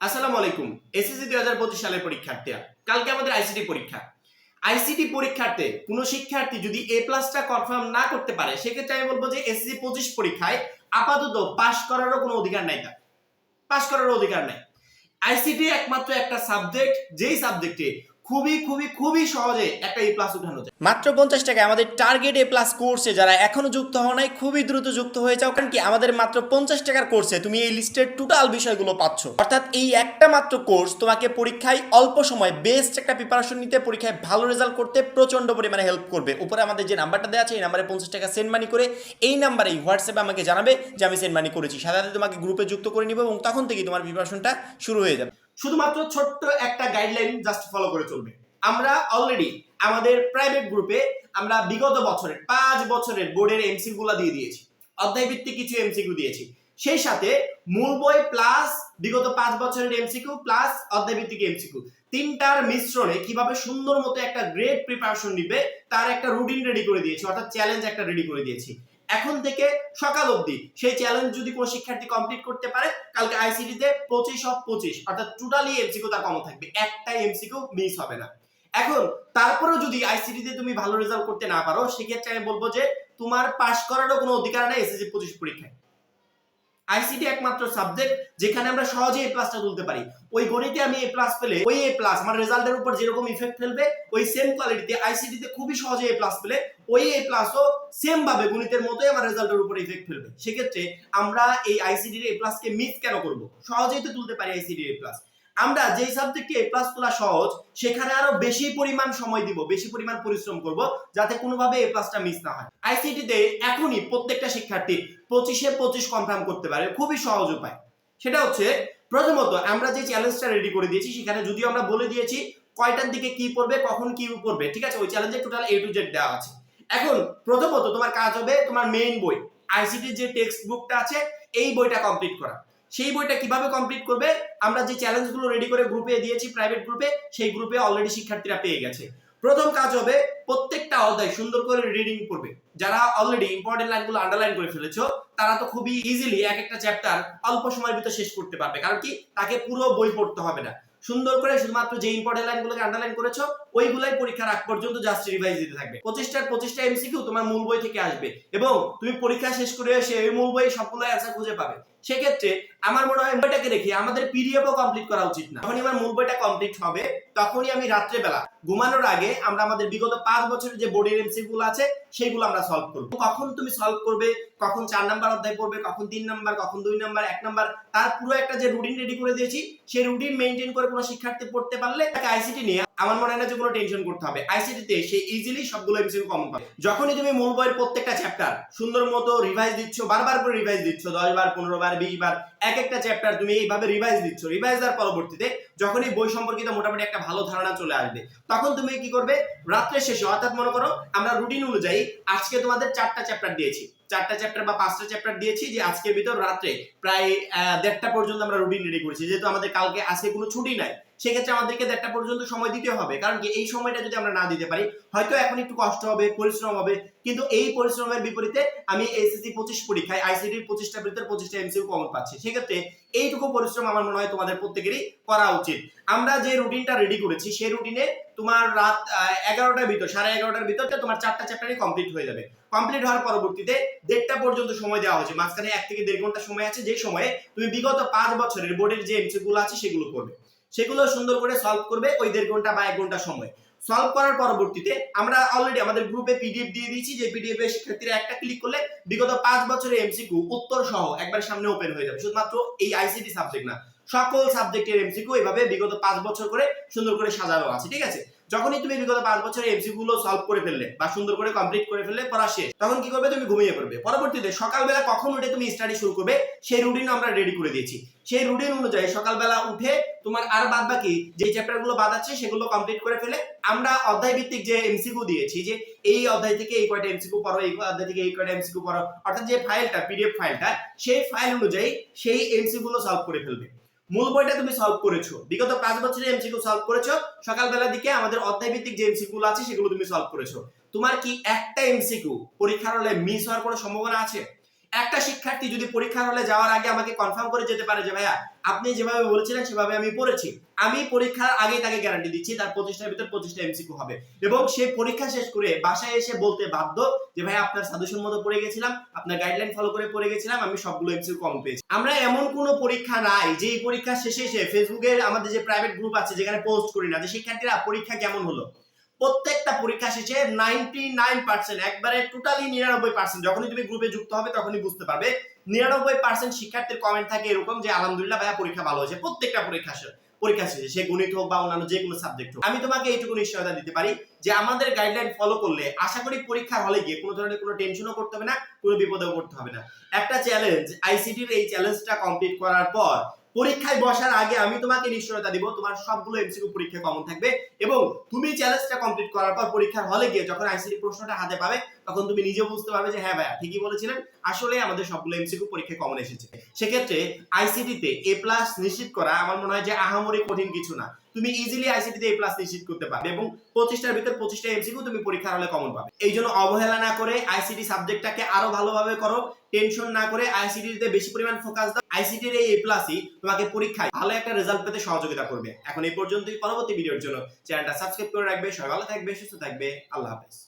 আসসালামু আলাইকুম। এসএসসি দুই হাজার পঁচিশ সালের পরীক্ষার্থীরা, কালকে আমাদের আইসিটি পরীক্ষা। আইসিটি পরীক্ষার্থে কোনো শিক্ষার্থী যদি এ প্লাসটা কনফার্ম না করতে পারে, সেক্ষেত্রে আমি বলব যে এসএসসি পঁচিশ পরীক্ষায় আপাতত পাশ করারও কোনো অধিকার নাই তার। পাশ করারও অধিকার নাই। আইসিটি একমাত্র একটা সাবজেক্ট যেই সাবজেক্টে খুবই খুবই খুবই সহজে একটা এ প্লাস উঠানো যায়। মাত্র পঞ্চাশ টাকায় আমাদের টার্গেট এ প্লাস কোর্সে যারা এখনও যুক্ত হওয়া নাই, খুবই দ্রুত যুক্ত হয়ে যাও, কারণ কি আমাদের মাত্র পঞ্চাশ টাকার কোর্সে তুমি এই লিস্টের টোটাল বিষয়গুলো পাচ্ছ। অর্থাৎ এই একটা মাত্র কোর্স তোমাকে পরীক্ষায় অল্প সময় বেস্ট একটা প্রিপারেশন নিতে, পরীক্ষায় ভালো রেজাল্ট করতে প্রচণ্ড পরিমাণে হেল্প করবে। উপরে আমাদের যে নাম্বারটা দেওয়া আছে, এই নাম্বারে পঞ্চাশ টাকা সেন্ড মানি করে এই নাম্বারে হোয়াটসঅ্যাপে আমাকে জানাবে যে আমি সেন্ড মানি করেছি। সাথে তোমাকে গ্রুপে যুক্ত করে নিব এবং তখন থেকেই তোমার প্রিপারেশনটা শুরু হয়ে যাবে। শুধুমাত্র ছোট্ট একটা গাইডলাইন জাস্ট ফলো করে চলবে। আমরা অলরেডি আমাদের প্রাইভেট গ্রুপে আমরা বিগত বছরের, পাঁচ বছরের বোর্ডের এমসি গুলা দিয়ে দিয়েছি। অধ্যায় ভিত্তিক কিছু এমসিকিউ দিয়েছি। সেই সাথে মূল বই প্লাস বিগত পাঁচ বছরের এমসিকিউ প্লাস অধ্যায় ভিত্তিক এমসিকিউ তিনটার মিশ্রণে কীভাবে সুন্দর মতো একটা গ্রেট প্রিপারেশন নিবে, তার একটা রুটিন রেডি করে দিয়েছি, অর্থাৎ চ্যালেঞ্জ একটা রেডি করে দিয়েছি। এখন থেকে সকাল অবধি। সেই চ্যালেঞ্জ যদি কোনো শিক্ষার্থী কমপ্লিট করতে পারে, কালকে আইসিটিতে পঁচিশ অফ পঁচিশ, অর্থাৎ টোটালি এমসিকিউ তার কম থাকবে। একটা এমসিকিউ মিস হবে না। এখন, তারপরেও যদি আইসিটিতে তুমি ভালো রেজাল্ট করতে না পারো, সেক্ষেত্রে আমি বলব যে তোমার পাশ করারও কোনো অধিকার নেই এসএসসি পঁচিশ পরীক্ষায়। আইসিটি একমাত্র সাবজেক্ট যেখানে আমরা সহজে এ প্লাসটা তুলতে পারি। ওই গণিতে আমি এ প্লাস পেলে, ওই এ প্লাস আমার রেজাল্টের উপর যেরকম ইফেক্ট ফেলবে, ওই সেম কোয়ালিটিতে আইসিটিতে খুবই সহজে এ প্লাস পেলে, ওই এ প্লাসও সেম ভাবে গণিতের মতোই আমার রেজাল্টের উপর ইফেক্ট ফেলবে। সেক্ষেত্রে আমরা এই আইসিটির এ প্লাসকে মিস কেন করব? সহজেই তো তুলতে পারি আইসিডির এ প্লাস আমরা যেই সাবজেক্টে এ প্লাস তোলা সহজ, সেখানে আরও বেশি পরিমাণ সময় দিব, বেশি পরিমাণ পরিশ্রম করব, যাতে কোনোভাবে এ প্লাসটা মিস না হয়। আইসিটিতে এখনই প্রত্যেকটা শিক্ষার্থী পঁচিশে পঁচিশ কনফার্ম করতে পারে, খুবই সহজ উপায়। সেটা হচ্ছে, প্রথমত আমরা যে চ্যালেঞ্জটা রেডি করে দিয়েছি, সেখানে যদিও আমরা বলে দিয়েছি কয়টার দিকে কি পড়বে, কখন কি পড়বে, ঠিক আছে? ওই চ্যালেঞ্জে টোটাল এ টু জেড দেওয়া আছে। এখন প্রথমত তোমার কাজ হবে তোমার মেইন বই আইসিটির যে টেক্সট বুকটা আছে, এই বইটা কমপ্লিট করা। সেই বইটা কীভাবে কমপ্লিট করবে? আমরা যে চ্যালেঞ্জগুলো রেডি করে গ্রুপে দিয়েছি প্রাইভেট গ্রুপে সেই গ্রুপে অলরেডি শিক্ষার্থীরা পেয়ে গেছে। প্রথম কাজ হবে, প্রত্যেকটা অধ্যায় সুন্দর করে রিডিং করবে। যারা অলরেডি ইম্পর্টেন্ট লাইনগুলো আন্ডারলাইন করে ফেলেছো, তারা তো খুবই ইজিলি এক একটা চ্যাপ্টার অল্প সময়ের ভিতরে শেষ করতে পারবে। কারণ কি? তাকে পুরো বই পড়তে হবে না। সুন্দর করে শুধুমাত্র যে ইম্পর্টেন্ট লাইনগুলোকে আন্ডারলাইন করেছ ওইগুলাই পরীক্ষার আগ পর্যন্ত জাস্ট রিভাইজ দিতে থাকবে। পঁচিশটার পঁচিশটা এমসিকিউ তোমার মূল বই থেকে আসবে এবং তুমি পরীক্ষা শেষ করে এসে ওই মূল বই সবগুলো অ্যান্সার খুঁজে পাবে। সেক্ষেত্রে আমার মনে হয় বইটাকে রেখে আমাদের পিডিএফও কমপ্লিট করা উচিত না। যখনই আমার মূল বইটা কমপ্লিট হবে, তখনই আমি রাত্রেবেলা ঘুমানোর আগে আমরা আমাদের বিগত পাঁচ বছরের যে বোর্ডের এমসি গুলো আছে, সেইগুলো আমরা সলভ করব। কখন তুমি সলভ করবে, কখন চার নাম্বার অধ্যায় পড়বে, কখন তিন নাম্বার, কখন দুই নাম্বার, এক নাম্বার, তার পুরো একটা যে রুটিন রেডি করে দিয়েছি, সেই রুটিন মেনটেন করে কোনো শিক্ষার্থী পড়তে পারলে তাকে আইসিটি নিয়ে আমার মনে হয় না যে কোনো টেনশন করতে হবে। আইসিটিতে সে ইজিলি সবগুলো এমসিকিউ কমন পাবে। যখনই তুমি মূল বইয়ের প্রত্যেকটা চ্যাপ্টার সুন্দর মতো রিভাইজ দিচ্ছ, বারবার করে রিভাইজ দিচ্ছ, দশ বার, পনেরো বার, বিশ বার, এক একটা চ্যাপ্টার তুমি এইভাবে রিভাইজ দিচ্ছ। রিভাইজ দেওয়ার পরবর্তীতে যখনই বই সম্পর্কিত মোটামুটি একটা ভালো ধারণা চলে আসবে, তখন তুমি কি করবে? রাত্রের শেষে, অর্থাৎ মনে করো আমরা রুটিন অনুযায়ী আজকে তোমাদের চারটা চ্যাপ্টার দিয়েছি। চারটা চ্যাপ্টার বা পাঁচটা চ্যাপ্টার দিয়েছি যে আজকের ভিতর রাত্রে প্রায় দেড়টা পর্যন্ত আমরা রুটিন রেডি করেছি। যেহেতু আমাদের কালকে আজকে কোনো ছুটি নাই, সেক্ষেত্রে আমাদেরকে দেড়টা পর্যন্ত সময় দিতে হবে। কারণ কি এই সময়টা যদি আমরা না দিতে পারি, হয়তো এখন একটু কষ্ট হবে, পরিশ্রম হবে। কিন্তু এই পরিশ্রমের বিপরীতে আমি এসএসসি পঁচিশ পরীক্ষায় আইসিডির পঁচিশটা ভিতরে পঁচিশটা এমসিউ কমন পাচ্ছি। সেক্ষেত্রে এইটুকু পরিশ্রম আমার মনে হয় তোমাদের প্রত্যেকেরই করা উচিত। আমরা যে রুটিনটা রেডি করেছি, সেই রুটিনে তোমার রাত এগারোটার ভিতর, সাড়ে এগারোটার ভিতর তোমার চারটা চ্যাপ্টারই কমপ্লিট হয়ে যাবে। কমপ্লিট হওয়ার পরবর্তীতে দেড়টা পর্যন্ত সময় দেওয়া হয়েছে। মাঝখানে এক থেকে দেড় ঘণ্টা সময় আছে। যে সময়ে তুমি বিগত পাঁচ বছরের বোর্ডের যে এমসি গুলো আছে, সেগুলো করবে। সেগুলো সুন্দর করে সলভ করবে ওই দেড় ঘণ্টা বা এক ঘণ্টা সময়। সলভ করার পরবর্তীতে আমরা অলরেডি আমাদের গ্রুপে পিডিএফ দিয়ে দিয়েছি। যে পিডিএফ এর শিক্ষার্থীরা একটা ক্লিক করলে বিগত পাঁচ বছরের এমসিকিউ উত্তর সহ একবার সামনে ওপেন হয়ে যাবে। শুধুমাত্র এই আইসিটি সাবজেক্ট না, সকল সাবজেক্টের এমসিকিউ এভাবে বিগত পাঁচ বছর করে সুন্দর করে সাজানো আছে। ঠিক আছে? যখনই তুমি বিগত পাঁচ বছরের এমসি গুলো সলভ করে ফেললে বা সুন্দর করে কমপ্লিট করে ফেললে, পড়া শেষ। তখন কি করবে? তুমি ঘুমিয়ে পড়বে। পরবর্তীতে সকালবেলা কখন উঠে তুমি স্টাডি শুরু করবে, সেই রুটিন আমরা রেডি করে দিয়েছি। সেই রুটিন অনুযায়ী সকালবেলা উঠে তোমার আর বাদ বাকি যে চ্যাপ্টারগুলো বাদ আছে, সেগুলো কমপ্লিট করে ফেলে আমরা অধ্যায় ভিত্তিক যে এমসিকিউ দিয়েছি যে এই অধ্যায় থেকে এই কয়টা এমসিকিউ পড়ো, এই অধ্যায় থেকে এই কয়টা এমসিকিউ পড়ো, অর্থাৎ যে ফাইলটা পিডিএফ ফাইলটা সেই ফাইল অনুযায়ী সেই এমসি গুলো সলভ করে ফেলবে। মূল বইটা তুমি সলভ করেছ। বিগত পাঁচ বছরের এমসিকিউ সলভ করেছ। সকালবেলার দিকে আমাদের অধ্যায় ভিত্তিক যে এমসিকিউ আছে, সেগুলো তুমি সলভ করেছ। তোমার কি একটা এমসিকিউ পরীক্ষার হলে মিস হওয়ার কোনো সম্ভাবনা আছে? একটা শিক্ষার্থী যদি পরীক্ষার হলে যাওয়ার আগে আমাকে কনফার্ম করে যেতে পারে যে, ভাইয়া, আপনি যেভাবে বলেছিলেন, সেভাবে আমি পড়েছি। আমি পরীক্ষার আগেই তাকে গ্যারান্টি দিচ্ছি, তার পঁচিশটার ভিতর পঁচিশটা এমসিকিউ হবে। এবং সে পরীক্ষা শেষ করে বাসায় এসে বলতে বাধ্য যে ভাই আপনার সাজেশন মতো পড়ে গেছিলাম, আপনার গাইডলাইন ফলো করে পড়ে গেছিলাম, আমি সবগুলো এমসিকিউ কম পেয়েছি। আমরা এমন কোনো পরীক্ষা নাই যে এই পরীক্ষা শেষে এসে ফেসবুকে আমাদের যে প্রাইভেট গ্রুপ আছে, যেখানে পোস্ট করি না, যে শিক্ষার্থীরা পরীক্ষা কেমন হলো? প্রত্যেকটা পরীক্ষা শেষে নাইনটি নাইন পার্সেন্ট একবারে টোটালি নিরানব্বই পার্সেন্ট যখনই তুমি গ্রুপে যুক্ত হবে তখনই বুঝতে পারবে। নিরানব্বই পার্সেন্ট শিক্ষার্থীর কমেন্ট থাকে এরকম যে, আলহামদুলিল্লাহ ভাইয়া, পরীক্ষা ভালো হয়েছে। প্রত্যেকটা পরীক্ষা পরীক্ষা শেষে, সে গণিত হোক বা অন্যান্য যে কোনো সাবজেক্ট হোক। আমি তোমাকে এইটুকু নিশ্চয়তা দিতে পারি যে, আমাদের গাইডলাইন ফলো করলে আশা করি পরীক্ষার হলে গিয়ে কোনো ধরনের কোনো টেনশনও করতে হবে না, কোনো বিপদেও করতে হবে না। একটা চ্যালেঞ্জ আইসিটির এই চ্যালেঞ্জটা কমপ্লিট করার পর পরীক্ষায় বসার আগে আমি তোমাকে নিশ্চয়তা দিব, তোমার সবগুলো এমসিকিউ পরীক্ষা কমন থাকবে এবং তুমি চ্যালেঞ্জটা কমপ্লিট করার পর পরীক্ষার হলে গিয়ে যখন আইসিটি প্রশ্নটা হাতে পাবে, তখন তুমি নিজে বুঝতে পারবে যে হ্যাঁ ভাইয়া, ঠিকই বলেছিলেন। আসলে আমাদের সবগুলো এমসিকিউ পরীক্ষা কমন এসেছে। সেক্ষেত্রে আইসিটিতে এ প্লাস নিশ্চিত করা আমার মনে হয় যে আহামরি কঠিন কিছু না। তুমি ইজিলি আইসিটিতে এ প্লাস নিশ্চিত করতে পারবে এবং পঁচিশটার ভিতর পঁচিশটা এমসিকিউ তুমি পরীক্ষার হলে কমন পাবে। এই জন্য অবহেলা না করে আইসিটি সাবজেক্টটাকে আরও ভালোভাবে করো টেনশন না করে আইসিটিতে বেশি পরিমাণ ফোকাস দাও। আইসিটির এই এ প্লাসই তোমাকে পরীক্ষায় ভালো একটা রেজাল্ট পেতে সহযোগিতা করবে। এখন এই পর্যন্তই পরবর্তী ভিডিওর জন্য। চ্যানেলটা সাবস্ক্রাইব করে রাখবে, সবাই ভালো থাকবে, সুস্থ থাকবে, আল্লাহ হাফেজ।